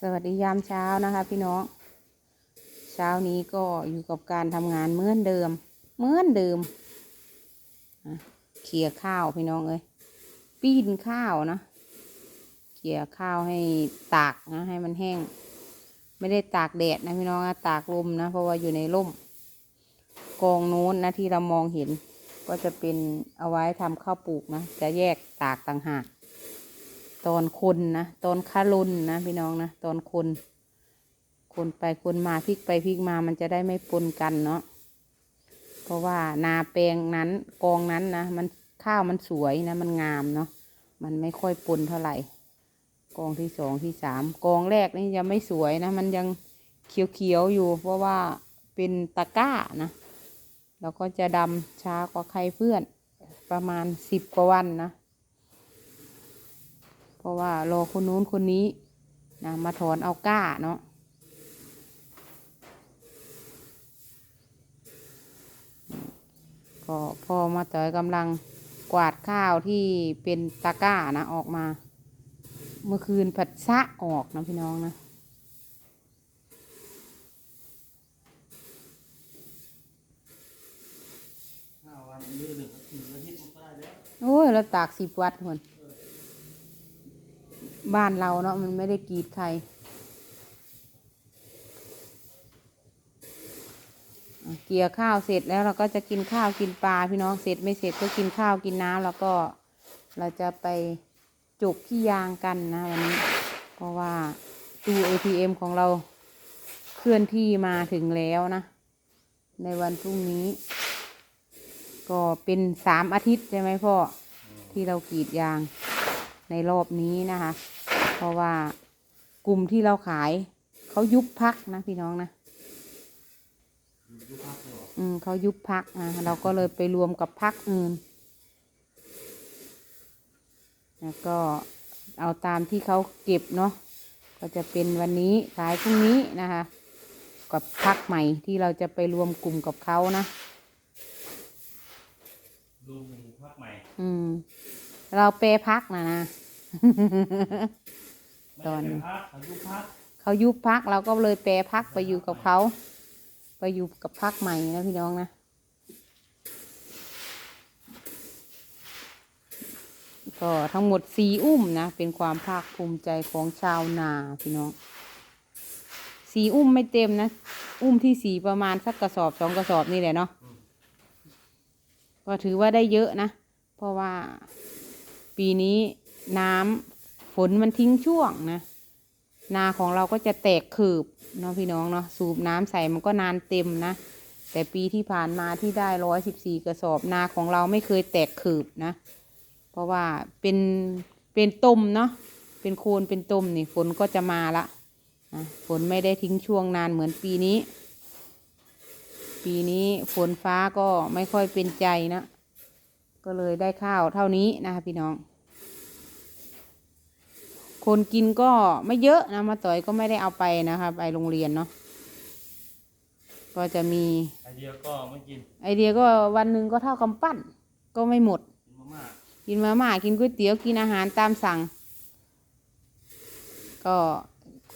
สวัสดียามเช้านะคะ พี่น้อง เช้านี้ก็อยู่กับการทำงานเหมือนเดิม เหมือนเดิมเขี่ยข้าวพี่น้องเอ้ยปีนข้าวนะเขี่ยข้าวให้ตากนะให้มันแห้ง ไม่ได้ตากแดดนะพี่น้องตากลมนะ เพราะว่าอยู่ในร่มกองโน้นนะที่เรามองเห็น ก็จะเป็นเอาไว้ทำข้าวปลูกนะจะแยกตากต่างหาก ตอนคนนะตอนคารุนนะพี่น้องนะตอนคนคนไปคนมาพลิกไปพลิกมามันจะได้ไม่ปนกันเนาะเพราะว่านาแปลงนั้นกองนั้นนะมันข้าวมันสวยนะมันงามเนาะมันไม่ค่อยปนเท่าไหร่ กองที่สองที่สามกองแรกนี่ยังไม่สวยนะ มันยังเขียวๆอยู่ เพราะว่าเป็นตะก้านะแล้วก็จะดำช้ากว่าใครเพื่อนประมาณสิบกว่าวันนะ ราะว่ารอคนนู้นคนนี้นะมาถอนเอาก้าเนาะก็พอมาต่อยกำลังกวาดข้าวที่เป็นตะกร้านะออกมา เมื่อคืนผัดซะออกนะพี่น้องนะห้าวันนี้หนึ่งหนึ่งอาทิตย์มันก็ได้แล้วโอ้ยเราตากสิบวัดคน บ้านเราเนาะมันไม่ได้กรีดใครเกี่ยข้าวเสร็จแล้วเราก็จะกินข้าวกินปลาพี่น้องเสร็จไม่เสร็จก็กินข้าวกินน้ำแล้วก็เราจะไปจุกที่ยางกันนะวันนี้ เพราะว่าตู้ ATM ของเราเคลื่อนที่มาถึงแล้วนะ ในวันพรุ่งนี้ ก็เป็นสามอาทิตย์ใช่ไหมพ่อ ที่เรากรีดยางในรอบนี้นะคะ เพราะว่ากลุ่มที่เราขาย เขายุบพักนะพี่น้องนะยุบพักเลยเหรออืมเขายุบพักนะเราก็เลยไปรวมกับพักอื่น แล้วก็เอาตามที่เขาเก็บเนาะก็จะเป็นวันนี้ขายพรุ่งนี้นะคะ กับพักใหม่ที่เราจะไปรวมกลุ่มกับเขานะดูหนึ่งพักใหม่ อืม เราเปพักนะนะไม่ ตอนได้เป็นพักเขายุบพักเขายุบพักเราก็เลยแปรพักไปอยู่กับเขา ไปอยู่กับพักใหม่นะพี่น้องนะก็ทั้งหมดสี่อุ้มนะเป็นความภาคภูมิใจของชาวนาพี่น้องสี่อุ้มไม่เต็มนะ อุ้มที่สี่ประมาณสักกระสอบสองกระสอบนี่แหละเนาะก็ถือว่าได้เยอะนะ เพราะว่าปีนี้น้ำ ฝนมันทิ้งช่วงนะ นาของเราก็จะแตกขืบเนาะพี่น้องเนาะสูบน้ำใส่มันก็นานเต็มนะ แต่ปีที่ผ่านมาที่ได้ร้อยสิบสี่กระสอบนาของเราไม่เคยแตกขืบนะ เพราะว่าเป็นเป็นตมเนาะเป็นโคนเป็นตมนี่ฝนก็จะมาละนะฝนไม่ได้ทิ้งช่วงนานเหมือนปีนี้ ปีนี้ฝนฟ้าก็ไม่ค่อยเป็นใจนะ ก็เลยได้ข้าวเท่านี้นะคะพี่น้อง คนกินก็ไม่เยอะนะมาต่อยก็ไม่ได้เอาไปนะคะไปโรงเรียนเนาะก็จะมีไอเดียก็ไม่กินไอเดียก็วันหนึ่งก็เท่ากำปั้น ก็ไม่หมด กินมาม่ากินมาม่ากินก๋วยเตี๋ยวกินอาหารตามสั่ง ก็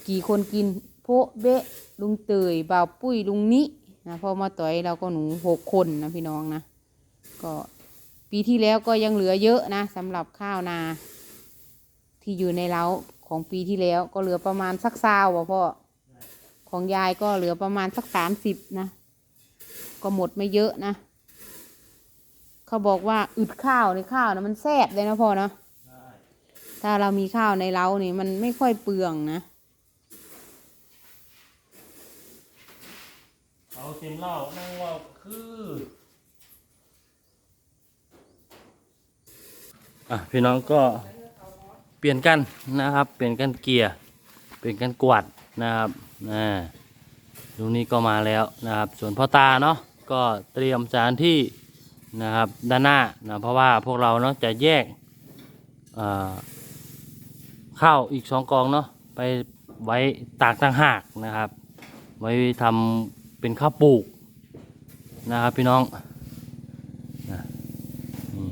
กี่คนกินโพะเบะลุงเตยบ่าวปุ้ยลุงนินะพอมาต่อยเราก็หนูหกคนนะพี่น้องนะ ก็ปีที่แล้วก็ยังเหลือเยอะนะสำหรับข้าวนา ที่อยู่ในเล้าของปีที่แล้วก็เหลือประมาณสักซาวบ่พ่อของยายก็เหลือประมาณสักสามสิบนะ ก็หมดไม่เยอะนะ เขาบอกว่าอึดข้าวในข้าวนะมันแซ่บเลยนะพ่อเนาะได้ถ้าเรามีข้าวในเล้านี่มันไม่ค่อยเปลืองนะเอาเต็มเหล้านั่งว่าคืออะพี่น้องก็ เปลี่ยนกันนะครับ เปลี่ยนกันเกียร์เปลี่ยนกันกวาดนะครับนะลุงนี้ก็มาแล้วนะครับ ส่วนพ่อตาเนาะก็เตรียมสถานที่นะครับด้านหน้านะเพราะว่าพวกเราเนาะจะแยกข้าวอีกสองกองเนาะไปไว้ตากต่างหากนะครับ ไว้ทำเป็นข้าวปลูกนะครับพี่น้องนะนี่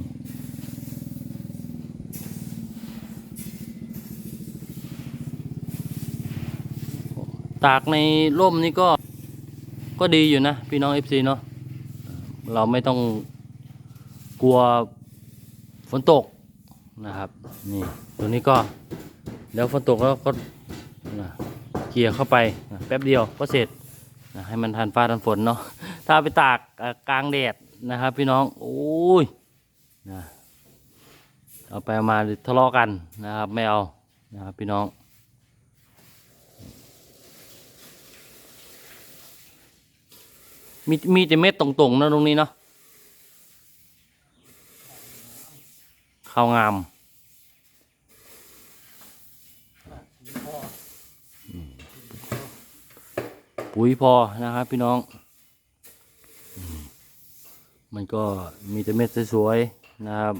ตากในร่มนี่ก็ก็ดีอยู่นะ พี่น้องเอฟซีเนาะเราไม่ต้องกลัวฝนตกนะครับนี่ตัวนี้ก็แล้วฝนตกแล้วก็เกี่ยเข้าไปแป๊บเดียวก็เสร็จให้มันทันฟ้าทันฝนเนาะถ้าไปตากกลางแดดนะครับ พี่น้องโอ้ยนะเอาไปเอามาทะเลาะกันนะครับ ไม่เอานะครับพี่น้อง มีมีแต่เม็ดตรงๆนะตรงนี้เนาะข้าวงามปุ๋ยพอนะครับพี่น้อง มันก็มีแต่เม็ดสวยๆนะครับ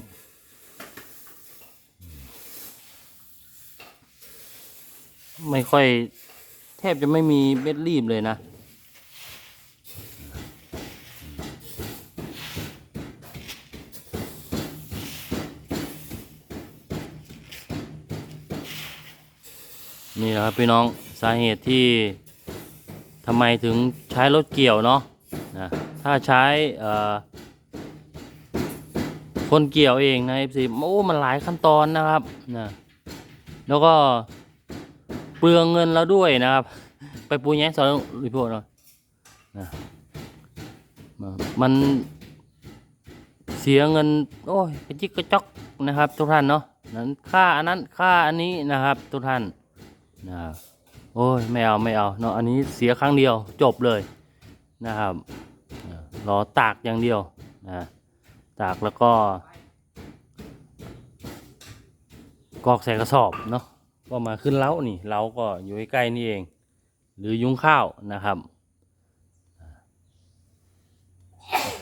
ไม่ค่อยแทบจะไม่มีเม็ดรีบเลยนะ นี่แหละครับพี่น้องสาเหตุที่ทำไมถึงใช้รถเกี่ยวเนาะนะถ้าใช้คนเกี่ยวเองนะ FC โอ้มันหลายขั้นตอนนะครับนะแล้วก็เปลืองเงินแล้วด้วยนะครับ ไปปูแย้สอนรีพอร์ตหน่อยนะมันเสียเงินโอ้ยกระจิกกระจอกนะครับ ทุกท่านเนาะนั้นค่าอันนั้นค่าอันนี้นะครับ ทุกท่าน นะครับโอ้ยไม่เอาไม่เอาเนาะอันนี้เสียครั้งเดียวจบเลยนะครับรอตากอย่างเดียวนะตากแล้วก็กอกใส่กระสอบเนาะก็มาขึ้นเล้านี่เล้าก็อยู่ใกล้นี่เอง หรือยุ้งข้าวนะครับ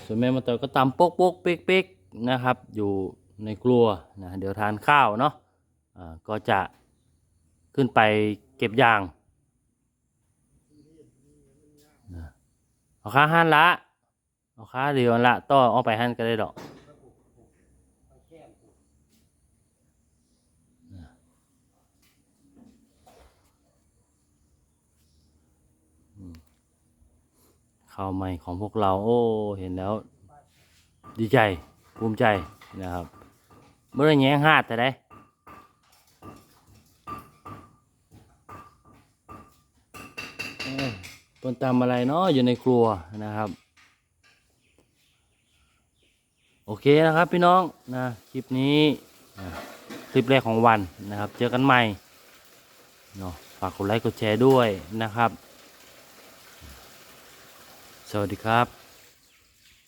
ส่วนแม่มาเตอก็ตำโป๊กโป๊กเป๊กเป๊กนะครับ อยู่ในครัวนะเดี๋ยวทานข้าวเนาะอ่าก็จะ ขึ้นไปเก็บยางเอาค่าหันละเอาค่าเดียวละต่อเอาไปหันก็ได้ดอกข้าวใหม่ของพวกเรา โอ้ เห็นแล้ว ดีใจ ภูมิใจนะครับเมื่อไรแย้งหาดแต่ได้ ต้นตำอะไรเนาะอยู่ในครัวนะครับ โอเคนะครับพี่น้องนะคลิปนี้นะคลิปแรกของวันนะครับ เจอกันใหม่เนาะฝากกดไลค์กดแชร์ด้วยนะครับ สวัสดีครับ